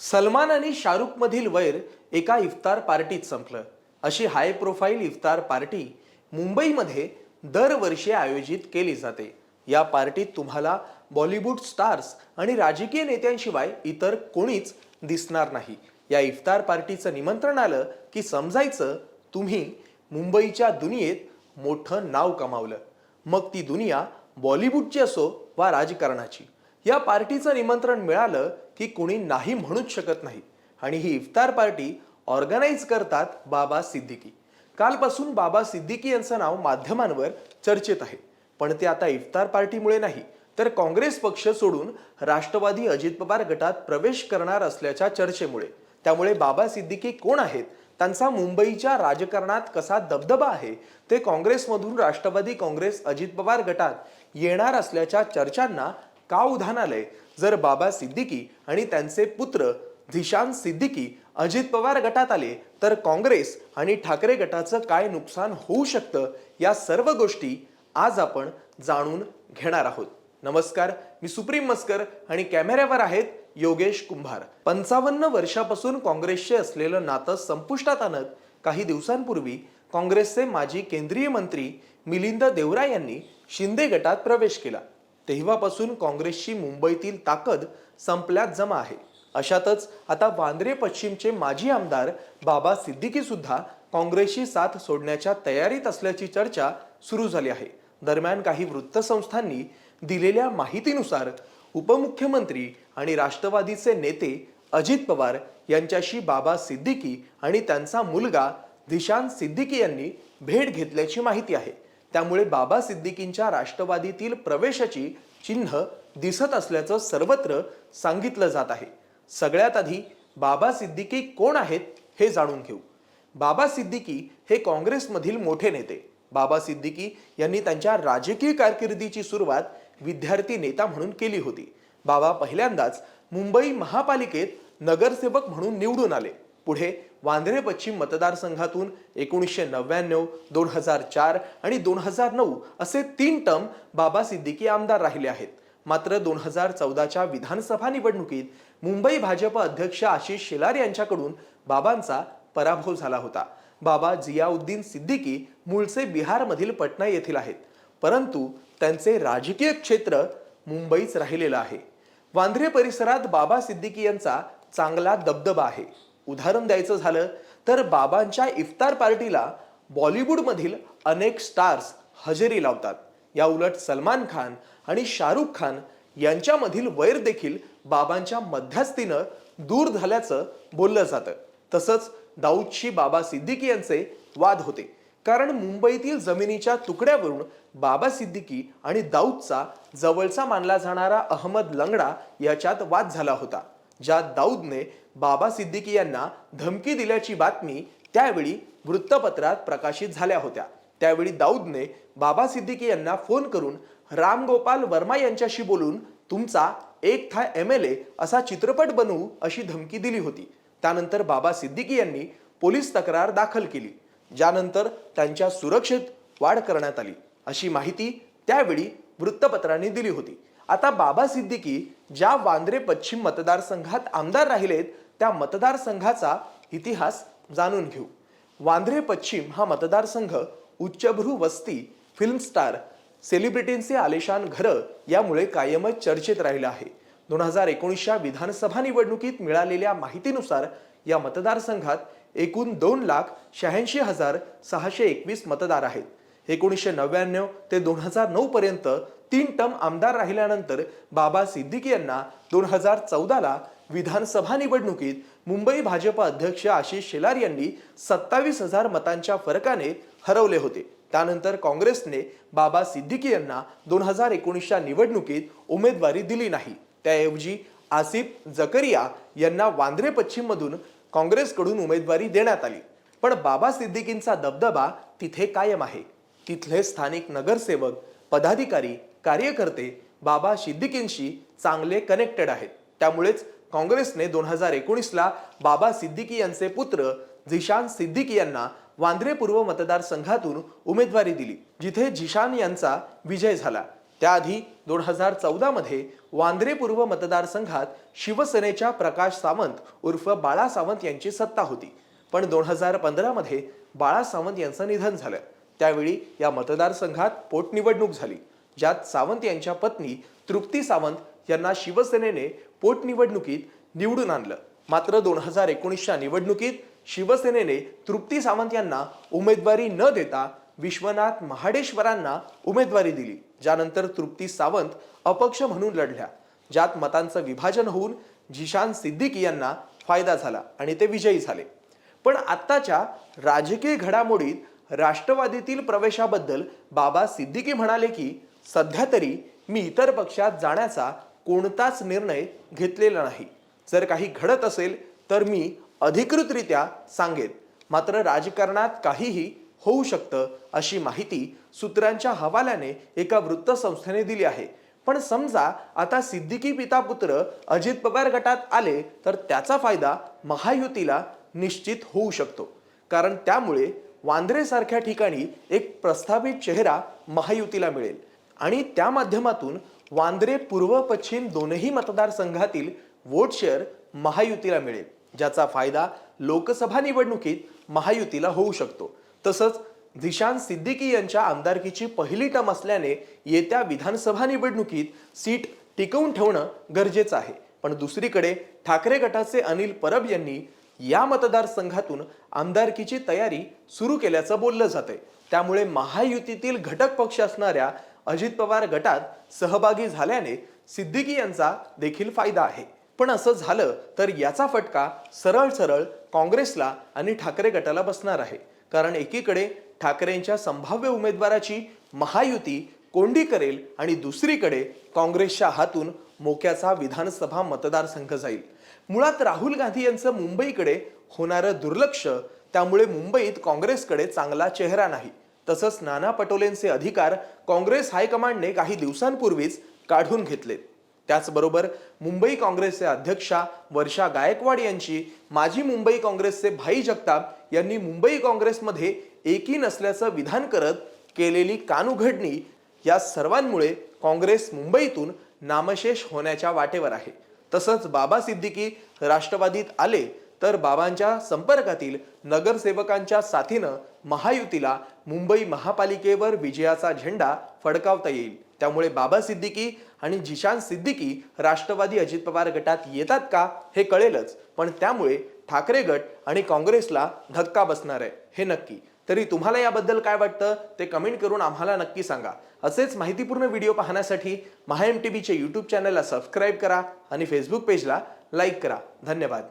सलमान आणि शाहरुखमधील वैर एका इफ्तार पार्टीत संपलं. अशी हाय प्रोफाईल इफ्तार पार्टी मुंबईमध्ये दरवर्षी आयोजित केली जाते. या पार्टीत तुम्हाला बॉलिवूड स्टार्स आणि राजकीय नेत्यांशिवाय इतर कोणीच दिसणार नाही. या इफ्तार पार्टीचं निमंत्रण आलं की समजायचं तुम्ही मुंबईच्या दुनियेत मोठं नाव कमावलं. मग ती दुनिया बॉलिवूडची असो वा राजकारणाची. या पार्टीचं निमंत्रण मिळालं की कोणी नाही म्हणूच शकत नाही. आणि ही इफ्तार पार्टी ऑर्गनाईज करतात बाबा सिद्दीकी. कालपासून बाबा सिद्दीकी यांचं नाव माध्यमांवर चर्चेत आहे. पण ते आता इफ्तार पार्टीमुळे नाही तर काँग्रेस पक्ष सोडून राष्ट्रवादी अजित पवार गटात प्रवेश करणार असल्याच्या चर्चेमुळे. त्यामुळे बाबा सिद्दीकी कोण आहेत त्यांचा मुंबईच्या राजकारणात कसा दबदबा आहे ते काँग्रेसमधून राष्ट्रवादी काँग्रेस अजित पवार गटात येणार असल्याच्या चर्चांना का उधाण आलंय जर बाबा सिद्दीकी आणि त्यांचे पुत्र धिशान सिद्दीकी अजित पवार गटात आले तर काँग्रेस आणि ठाकरे गटाचं काय नुकसान होऊ शकतं या सर्व गोष्टी आज आपण जाणून घेणार आहोत. नमस्कार मी सुप्रीम मस्कर आणि कॅमेऱ्यावर आहेत योगेश कुंभार. पंचावन्न वर्षापासून काँग्रेसचे असलेलं नातं संपुष्टात आणत काही दिवसांपूर्वी काँग्रेसचे माजी केंद्रीय मंत्री मिलिंद देवरा यांनी शिंदे गटात प्रवेश केला. तेव्हापासून काँग्रेसची मुंबईतील ताकद संपल्यात जमा आहे. अशातच आता वांद्रे पश्चिमचे माजी आमदार बाबा सिद्दीकी सुद्धा काँग्रेसची साथ सोडण्याच्या तयारीत असल्याची चर्चा सुरू झाली आहे. दरम्यान काही वृत्तसंस्थांनी दिलेल्या माहितीनुसार उपमुख्यमंत्री आणि राष्ट्रवादीचे नेते अजित पवार यांच्याशी बाबा सिद्दीकी आणि त्यांचा मुलगा दिशान सिद्दीकी यांनी भेट घेतल्याची माहिती आहे. त्यामुळे बाबा सिद्दीकींच्या राष्ट्रवादीतील प्रवेशाची चिन्ह दिसत असल्याचं सर्वत्र सांगितलं जात आहे. सगळ्यात आधी बाबा सिद्दीकी कोण आहेत हे जाणून घेऊ. बाबा सिद्दीकी हे काँग्रेसमधील मोठे नेते. बाबा सिद्दीकी यांनी त्यांच्या राजकीय कारकिर्दीची सुरुवात विद्यार्थी नेता म्हणून केली होती. बाबा पहिल्यांदाच मुंबई महापालिकेत नगरसेवक म्हणून निवडून आले. पुढे वांद्रे पश्चिम मतदारसंघातून एकोणीसशे नव्याण्णव दोन हजार चार आणि दोन हजार नऊ असे तीन टर्म बाबा सिद्दीकी आमदार राहिले आहेत. मात्र दोन हजार चौदाच्या विधानसभा निवडणुकीत मुंबई भाजप अध्यक्ष आशिष शेलार यांच्याकडून बाबांचा पराभव झाला होता. बाबा जियाउद्दीन सिद्दीकी मूळचे बिहारमधील पटना येथील आहेत. परंतु त्यांचे राजकीय क्षेत्र मुंबईच राहिलेलं आहे. वांद्रे परिसरात बाबा सिद्दीकी यांचा चांगला दबदबा आहे. उदाहरण द्यायचं झालं तर बाबांच्या इफ्तार पार्टीला बॉलिवूडमधील अनेक स्टार्स हजेरी लावतात. या उलट सलमान खान आणि शाहरुख खान यांच्यामधील वैर देखील बाबांच्या मध्यस्थीनं दूर झाल्याचं बोललं जातं. तसंच दाऊदशी बाबा सिद्दीकी यांचे वाद होते. कारण मुंबईतील जमिनीच्या तुकड्यावरून बाबा सिद्दीकी आणि दाऊदचा जवळचा मानला जाणारा अहमद लंगडा याच्यात वाद झाला होता. ज्यात दाऊदने बाबा सिद्दीकी यांना धमकी दिल्याची बातमी त्यावेळी वृत्तपत्रात प्रकाशित झाल्या होत्या. त्यावेळी दाऊदने बाबा सिद्दीकी यांना फोन करून राम गोपाल वर्मा यांच्याशी बोलून तुमचा एक था एम एल ए असा चित्रपट बनवू अशी धमकी दिली होती. त्यानंतर बाबा सिद्दीकी यांनी पोलीस तक्रार दाखल केली ज्यानंतर त्यांच्या सुरक्षेत वाढ करण्यात आली अशी माहिती त्यावेळी वृत्तपत्रांनी दिली होती. आता बाबा सिद्दीकी ज्या वांद्रे पश्चिम मतदारसंघात आमदार राहिलेत त्या मतदारसंघाचा इतिहास जाणून घेऊ. वांद्रे पश्चिम हा मतदारसंघ उच्चभ्रू वस्ती फिल्म स्टार सेलिब्रिटींचे आलेशान घरं यामुळे कायमच चर्चेत राहिलं आहे. दोन हजार एकोणीसच्या विधानसभा निवडणुकीत मिळालेल्या माहितीनुसार या मतदारसंघात एकूण दोन लाख शहाऐंशी हजार सहाशे एकवीस मतदार आहेत. एकोणीसशे नव्याण्णव ते दोन हजार नऊ पर्यंत तीन टर्म आमदार राहिल्यानंतर बाबा सिद्दीकी यांना दोन हजार चौदाला विधानसभा निवडणुकीत मुंबई भाजप अध्यक्ष आशिष शेलार यांनी सत्तावीस हजार मतांच्या फरकाने हरवले होते. त्यानंतर काँग्रेसने बाबा सिद्दीकी यांना दोन हजार एकोणीसच्या निवडणुकीत उमेदवारी दिली नाही. त्याऐवजी आसिफ जकरिया यांना वांद्रे पश्चिममधून काँग्रेसकडून उमेदवारी देण्यात आली. पण बाबा सिद्दीकींचा दबदबा तिथे कायम आहे. तिथले स्थानिक नगरसेवक पदाधिकारी कार्यकर्ते बाबा सिद्दिकींशी चांगले कनेक्टेड आहेत. त्यामुळेच काँग्रेसने दोन हजार एकोणीसला बाबा सिद्दिकी यांचे पुत्र झिशान सिद्दिकी यांना वांद्रे पूर्व मतदारसंघातून उमेदवारी दिली जिथे झिशान यांचा विजय झाला. त्याआधी दोन हजार चौदामध्ये वांद्रे पूर्व मतदारसंघात शिवसेनेच्या प्रकाश सावंत उर्फ बाळा सावंत यांची सत्ता होती. पण दोन हजार पंधरामध्ये बाळा सावंत यांचं निधन झालं. त्यावेळी या मतदारसंघात पोटनिवडणूक झाली. ज्यात सावंत यांच्या पत्नी तृप्ती सावंत यांना शिवसेनेने पोटनिवडणुकीत निवडून आणलं. मात्र दोन हजार एकोणीसच्या निवडणुकीत शिवसेनेने तृप्ती सावंत यांना उमेदवारी न देता विश्वनाथ महाडेश्वरांना उमेदवारी दिली. ज्यानंतर तृप्ती सावंत अपक्ष म्हणून लढल्या. ज्यात मतांचं विभाजन होऊन जिशान सिद्दीकी यांना फायदा झाला आणि ते विजयी झाले. पण आत्ताच्या राजकीय घडामोडीत राष्ट्रवादीतील प्रवेशाबद्दल बाबा सिद्दीकी म्हणाले की सध्या तरी मी इतर पक्षात जाण्याचा कोणताच निर्णय घेतलेला नाही. जर काही घडत असेल तर मी अधिकृतरित्या सांगेन. मात्र राजकारणात काहीही होऊ शकतं अशी माहिती सूत्रांच्या हवाल्याने एका वृत्तसंस्थेने दिली आहे. पण समजा आता सिद्दीकी पिता पुत्र अजित पवार गटात आले तर त्याचा फायदा महायुतीला निश्चित होऊ शकतो. कारण त्यामुळे वांद्रेसारख्या ठिकाणी एक प्रस्थापित चेहरा महायुतीला मिळेल. आणि त्या माध्यमातून वांद्रे पूर्व पश्चिम दोनही मतदारसंघातील वोट शेअर महायुतीला मिळेल ज्याचा फायदा लोकसभा निवडणुकीत महायुतीला होऊ शकतो. तसंच झिशान सिद्दीकी यांच्या आमदारकीची पहिली टम असल्याने येत्या विधानसभा निवडणुकीत सीट टिकवून ठेवणं गरजेचं आहे. पण दुसरीकडे ठाकरे गटाचे अनिल परब यांनी या मतदारसंघातून आमदारकीची तयारी सुरू केल्याचं बोललं जातंय. त्यामुळे महायुतीतील घटक पक्ष असणाऱ्या अजित पवार गटात सहभागी झाल्याने सिद्दीकी यांचा देखील फायदा आहे. पण असं झालं तर याचा फटका सरळ सरळ काँग्रेसला आणि ठाकरे गटाला बसणार आहे. कारण एकीकडे ठाकरेंच्या संभाव्य उमेदवाराची महायुती कोंडी करेल आणि दुसरीकडे काँग्रेसच्या हातून मोक्याचा विधानसभा मतदारसंघ जाईल. मुळात राहुल गांधी यांचं मुंबईकडे होणारं दुर्लक्ष त्यामुळे मुंबईत काँग्रेसकडे चांगला चेहरा नाही. तसंच नाना पटोलेंचे अधिकार काँग्रेस हायकमांडने काही दिवसांपूर्वीच काढून घेतलेत त्याचबरोबर मुंबई काँग्रेसचे अध्यक्षा वर्षा गायकवाड यांची माजी मुंबई काँग्रेसचे भाई जगताप यांनी मुंबई काँग्रेसमध्ये एकी नसल्याचं विधान करत केलेली कानुघडणी या सर्वांमुळे काँग्रेस मुंबईतून नामशेष होण्याच्या वाटेवर आहे. तसंच बाबा सिद्दीकी राष्ट्रवादीत आले तर बाबांच्या संपर्कातील नगरसेवकांच्या साथीनं महायुतीला मुंबई महापालिकेवर विजयाचा झेंडा फडकावता येईल. त्यामुळे बाबा सिद्दीकी आणि जिशान सिद्दीकी राष्ट्रवादी अजित पवार गटात येतात का हे कळेलच पण त्यामुळे ठाकरे गट आणि काँग्रेसला धक्का बसणार आहे हे नक्की. तरी तुम्हाला याबद्दल काय वाटतं ते कमेंट करून आम्हाला नक्की सांगा. असेच माहितीपूर्ण व्हिडिओ पाहण्यासाठी महा एम टी व्हीचे यूट्यूब चॅनलला सबस्क्राईब करा आणि फेसबुक पेजला लाईक करा. धन्यवाद.